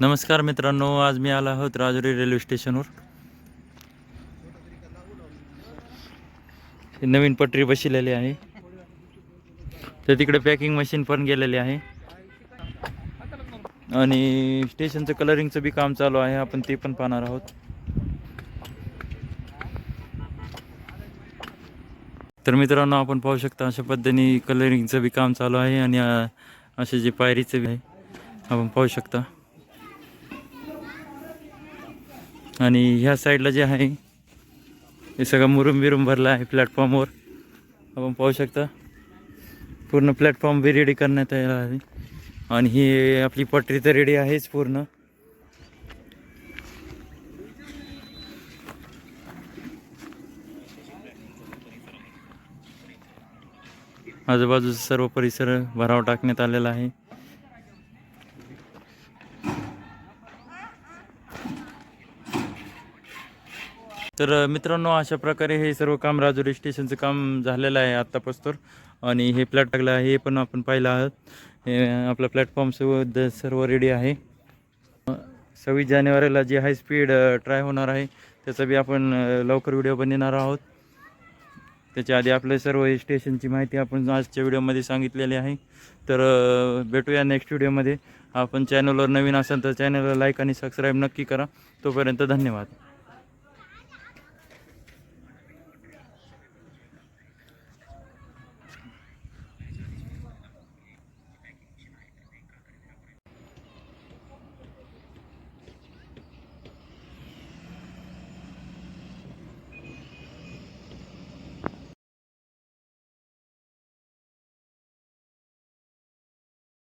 नमस्कार मित्रांनो आज मी आला आहोत राजुरी रेल्वे स्टेशनवर. नवीन पटरी बसलेली आहे. तर तिकडे पॅकिंग मशीन पण गेलेली आहे. आणि स्टेशनचं कलरिंगचं बी काम चालू आहे आपण ते पण पाहणार आहोत. तर मित्रांनो आपण पाहू शकता अशा पद्धतीने कलरिंगचं बी काम चालू आहे आणि असे जे पायरीचं बी आहे आपण पाहू शकता. आणि ह्या साईडला जे आहे हे सगळं मुरुम बिरुम भरलं आहे प्लॅटफॉर्मवर. आपण पाहू शकता पूर्ण प्लॅटफॉर्म बी रेडी करण्यात आला आहे. आणि ही आपली पटरी तर रेडी आहेच पूर्ण. आजूबाजूचा सर्व परिसर भराव टाकण्यात आलेला आहे. तर मित्रांनो अशा प्रकारे हे सर्व काम राजुरी स्टेशनचं काम झालेलं आहे आत्तापासून. आणि हे प्लॅट टाकलं आहे हे पण आपण पाहिलं आहोत. हे आपलं प्लॅटफॉर्म सर्व सर्व रेडी आहे. सव्वीस जानेवारीला जे हाय स्पीड ट्राय होणार आहे त्याचा बी आपण लवकर व्हिडिओ बनवणार आहोत. त्याच्या आधी आपल्या सर्व स्टेशनची माहिती आपण आजच्या व्हिडिओमध्ये सांगितलेली आहे. तर भेटूया नेक्स्ट व्हिडिओमध्ये आपण चॅनलवर नवीन असाल तर चॅनलला लाईक आणि सबस्क्राईब नक्की करा. तोपर्यंत धन्यवाद.